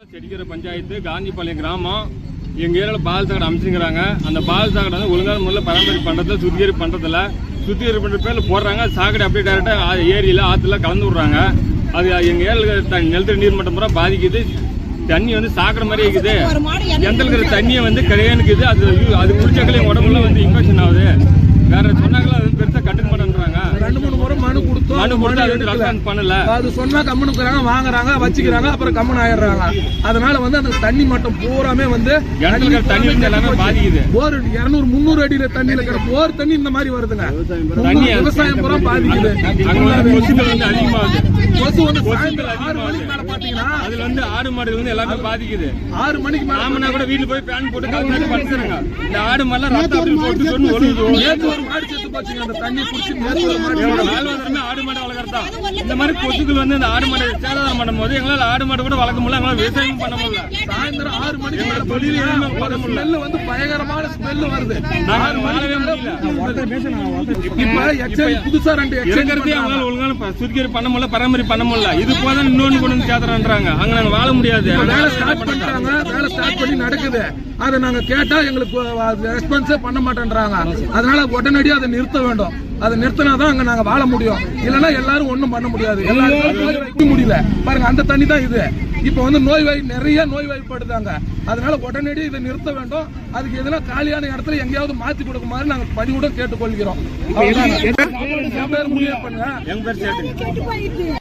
செடிக்கிற பஞ்சாயத்து காந்திபாளையம் கிராமம் எங்க ஏரியாவில் பால் சாக்கடை அமைச்சுங்கிறாங்க அந்த பால் சாக்கடை வந்து ஒழுங்கான முறையில் பராமரிப்பு பண்றதுல சுத்திகரிப்பு பண்றதில்ல சுத்திகரிப்பு பண்ற பேர்ல போடுறாங்க. சாக்கடை அப்படியே டேரக்டா ஏரியில ஆத்துல கலந்து விடுறாங்க. அது எங்க ஏரியாவில் நிலத்தடி நீர் மட்டம் பூரா பாதிக்குது. தண்ணி வந்து சாக்கடை மாதிரி இருக்குது. எந்த இருக்கிற தண்ணியை வந்து கிடையாது அது அது குடிச்சாக்களே உடம்புல வந்து இன்ஃபெக்ஷன் ஆகுது. வேற சொன்னாங்களா அது சொன்னா கம்முனுக்குறாங்க வாங்குறாங்க வச்சுக்கிறாங்க அப்புறம் கம்முன்னு ஆயிடுறாங்க. அதனால வந்து அந்த தண்ணி மட்டம் பூராமே வந்து தண்ணி போர் இருநூறு முந்நூறு அடியில தண்ணியில இருக்கிற போர் தண்ணி இந்த மாதிரி வருதுங்க. தண்ணி விவசாயம் பூரா பாதிக்குது. கொசு வந்து சாயந்தரம் ஆறு மணிக்கு மேல பாத்தீங்கன்னா அதுல வந்து ஆடு மாடு வந்து எல்லாமே பாதிக்குது. ஆறு மணிக்கு மேல கூட வீட்டுல போய் பேன் போட்டு காத்து இந்த ஆடு மாடுலாம் ரத்தம் அப்படி போட்டு ஒரு மாடு செத்து போச்சுங்க. அந்த தண்ணி குடிச்சு மாடு வளர்க்கறதா இந்த மாதிரி கொசுக்கள் வந்து இந்த ஆடு மாடு சேதாரம் பண்ணும்போது எங்களால ஆடு மாடு கூட வளர்க்க முடியல எங்களால விவசாயம் பண்ண முடியல. சாயந்தரம் ஆறு மணிக்கு மேல முடியல ஸ்மெல் வந்து பயங்கரமான ஸ்மெல் வருது. வாழவே முடியல. இப்ப எக்ஸைஸ் புதுசா ரெண்டு எக்ஸைஸ் இருக்கிறதே அவங்களால ஒழுங்கான சுத்திகரிப்பு பண்ண முடியல பராமரிப்பு பண்ண முடியல. இது போல இன்னொன்னு கொண்டு வந்து சேதாரன்றாங்க அங்க நாங்க வாழ முடியாது. வேலை ஸ்டார்ட் பண்ணிட்டாங்க வேலை ஸ்டார்ட் பண்ணி நடக்குது. அதை நாங்க கேட்டா எங்களுக்கு ரெஸ்பான்ஸே பண்ண மாட்டேன்றாங்க. அதனால உடனடியாக அதை நிறுத்த வேண்டும். அதை நிறுத்தினாதான் அங்க நாங்க வாழ முடியும். இல்லைன்னா எல்லாரும் ஒண்ணும் பண்ண முடியாது. எல்லாரும் முடியல. பாருங்க அந்த தண்ணி தான் இது. இப்ப வந்து நோய் வாய் நிறைய நோய் வாய்ப்படுதாங்க அதனால உடனடி இதை நிறுத்த வேண்டும். அதுக்கு எதுனா காலியான இடத்துல எங்கேயாவது மாத்தி கொடுக்குமாறு நாங்க பதிவுடன் கேட்டுக்கொள்கிறோம். அவ்வளவுதாங்க.